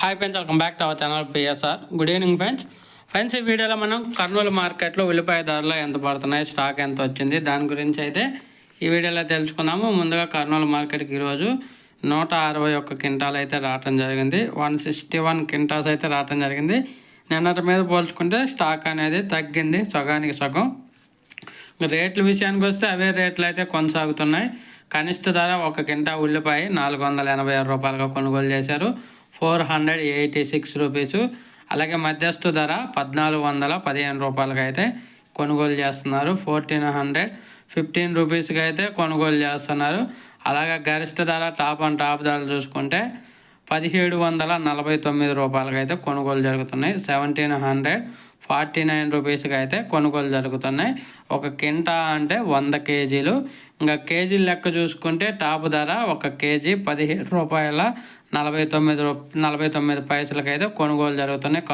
Hi friends welcome back to our channel PSR good evening friends friends ఈ వీడియోలో మనం కర్నూలు మార్కెట్లో ఉల్లిపాయ ధరలు ఎంత పడుతున్నాయి స్టాక్ ఎంత వచ్చింది దాని గురించి అయితే ఈ వీడియోలో తెలుసుకుందాము. ముందుగా కర్నూలు మార్కెట్కి ఈరోజు నూట అరవై ఒక్క క్వింటాలు అయితే రావటం జరిగింది. వన్ సిక్స్టీ వన్ క్వింటాల్స్ అయితే రావటం జరిగింది. నిన్నటి మీద పోల్చుకుంటే స్టాక్ అనేది తగ్గింది సగానికి సగం. రేట్ల విషయానికి వస్తే అవే రేట్లు అయితే కొనసాగుతున్నాయి. కనిష్ట ధర ఒక కింటా ఉల్లిపాయ నాలుగు వందల ఎనభై ఆరు రూపాయలుగా కొనుగోలు చేశారు. Four hundred eighty six rupees. అలాగే మధ్యస్థ ధర పద్నాలుగు వందల పదిహేను రూపాయలకి అయితే కొనుగోలు చేస్తున్నారు. ఫోర్టీన్ హండ్రెడ్ ఫిఫ్టీన్ రూపీస్కి అయితే కొనుగోలు చేస్తున్నారు. అలాగే గరిష్ట ధర టాప్ అండ్ టాప్ ధరలు చూసుకుంటే పదిహేడు వందల నలభై తొమ్మిది రూపాయలకి అయితే కొనుగోలు జరుగుతున్నాయి. సెవెంటీన్ హండ్రెడ్ ఫార్టీ నైన్ రూపీస్కి అయితే కొనుగోలు జరుగుతున్నాయి. ఒక కింటా అంటే వంద కేజీలు. ఇంకా కేజీ లెక్క చూసుకుంటే టాప్ ధర ఒక కేజీ పదిహేడు రూపాయల నలభై తొమ్మిది రూ నలభై తొమ్మిది పైసలకి అయితే కొనుగోలు జరుగుతున్నాయి.